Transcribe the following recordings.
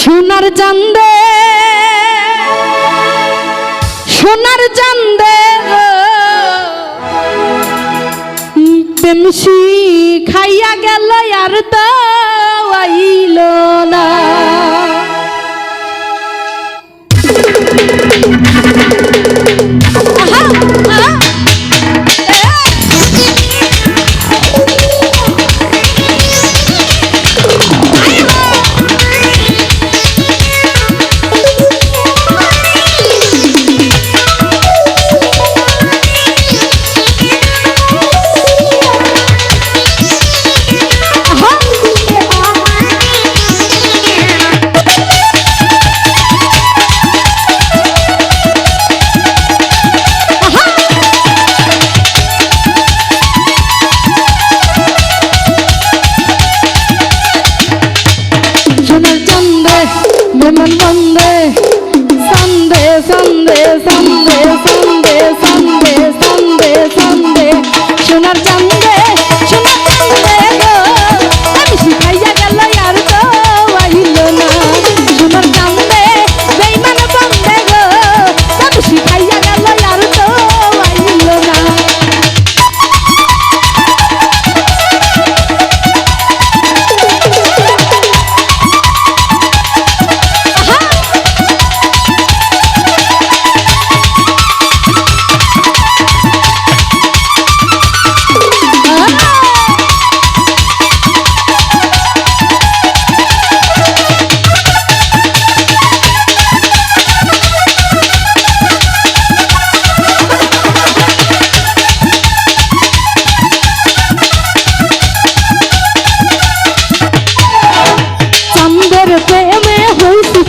সোনার চান্দে সোনার চান্দে প্রেম খাইয়া গেল আর তো আইল না।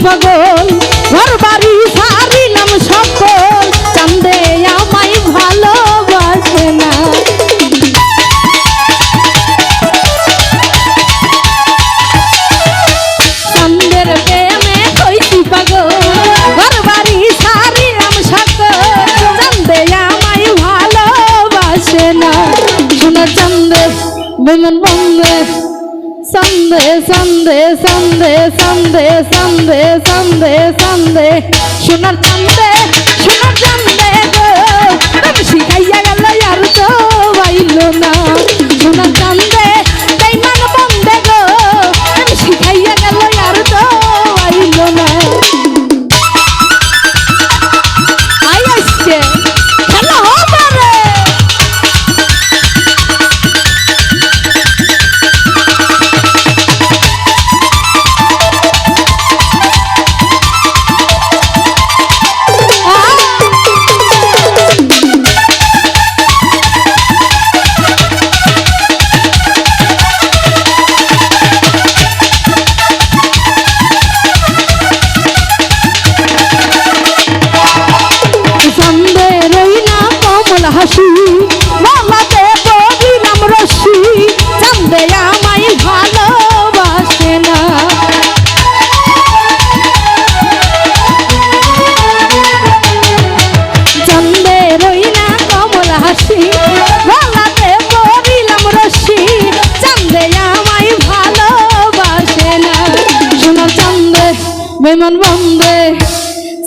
পাগল, ঘর বাড়ি সারি নাম সকল, চান্দে আমায় ভালোবাসে না। চান্দের প্রেমে কইছি পাগল, ঘর বাড়ি সারি নাম সকল, চান্দে আমায় ভালোবাসে না। সোনা சந்தே சந்தே சந்தே சந்தே சந்தே சந்தே சந்தே சுனர் தந்தே মন বন্দে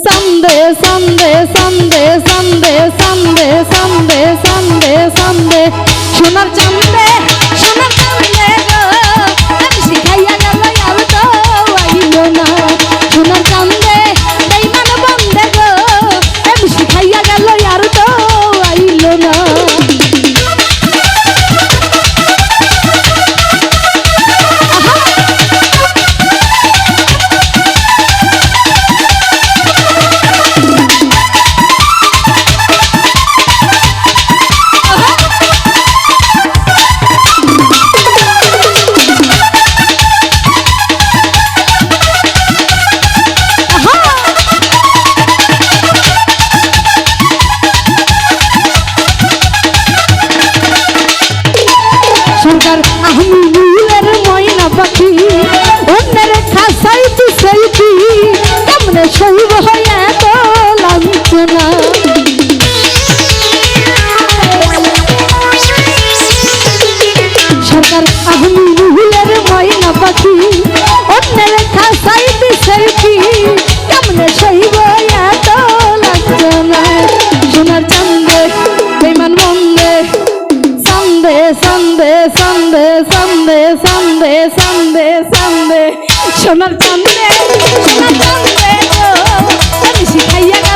সন্দে সন্দে সন্দে সন্দে সন্দে সন্দে সন্দে সন্দে সোনার চাম আমি সন্ধে সন্ধে সন্ধে সন্ধে সন্ধে সন্ধে সোনার চন্দে সোনার চন্দে আমি শিখাইয়া